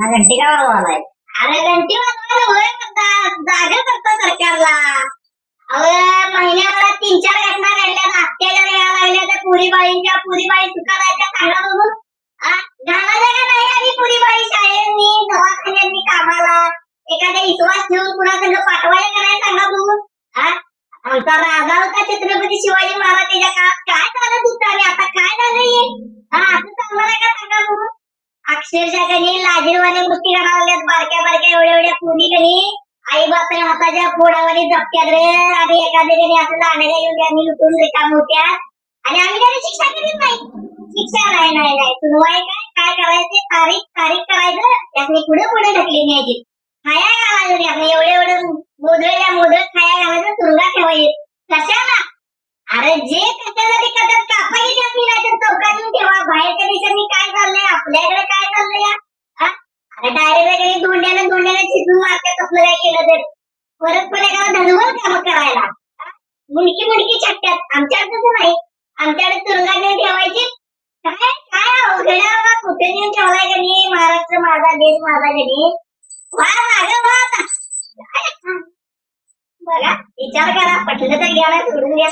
हा घंटी का अरे घंटी वाजवायला होय जागा सरकारला महिन्याभरात तीन चार घटना घडल्या अत्याचार यायला लागल्या त्या पुरीबाईंच्या पुरीबाई सुखारायच्या सांगा बघून घालायला का नाही आम्ही पुरीबाई शाळेनी दवाखान्यांनी कामाला एखाद्या विश्वास ठेवून पुन्हा संग पाठवायला का नाही सांगा बघून आमचा राजा होता छत्रपती शिवाजी महाराज त्याच्या काळात काय चालत अक्षरशः कधी लाजीरवाने मृत्यू करायला बारक्या बारक्या एवढ्या एवढ्या कोणी कधी आई बापने हाताच्या फोडावर जपत्यात रे. आणि एखाद्या कधी असं दांड्या येऊन आम्ही लुटून रिकाम होत्या. आणि आम्ही त्याला शिक्षा करीत नाही. शिक्षा नाही नाही नाही. सुनवाय काय काय करायचे? तारीख तारीख करायचं. त्यातनी पुढे पुढे ढकली न्यायची. खाया घालायचं त्यातनं एवढे एवढे मोदळल्या मोदळ खाया घालायचं तुरुंगात ठेवायचे. कशाला? अरे जे कशाला ते करतात कापायचे असली नाही तर चौकात ठेवा. बाहेरच्या देशांनी काय चाललंय? आपल्याकडे काय आणि डायरेक्ट काही धोंड्याला धोंड्याला चिजून मारतात आपलं काय केलं तर. परत पण एखादा धनवर काम करायला. हा? मुंडकी मुंडकी छट्ट्यात आमच्याकडे तसं नाही. आमच्याकडे तुरुंगात ठेवायची. काय काय अवघड बाबा. कुठे नेऊन ठेवलाय का नाही? महाराष्ट्र माझा देश माझा गणी वा माग वा आता. बघा विचार करा. पटलं तर घ्या सोडून द्या.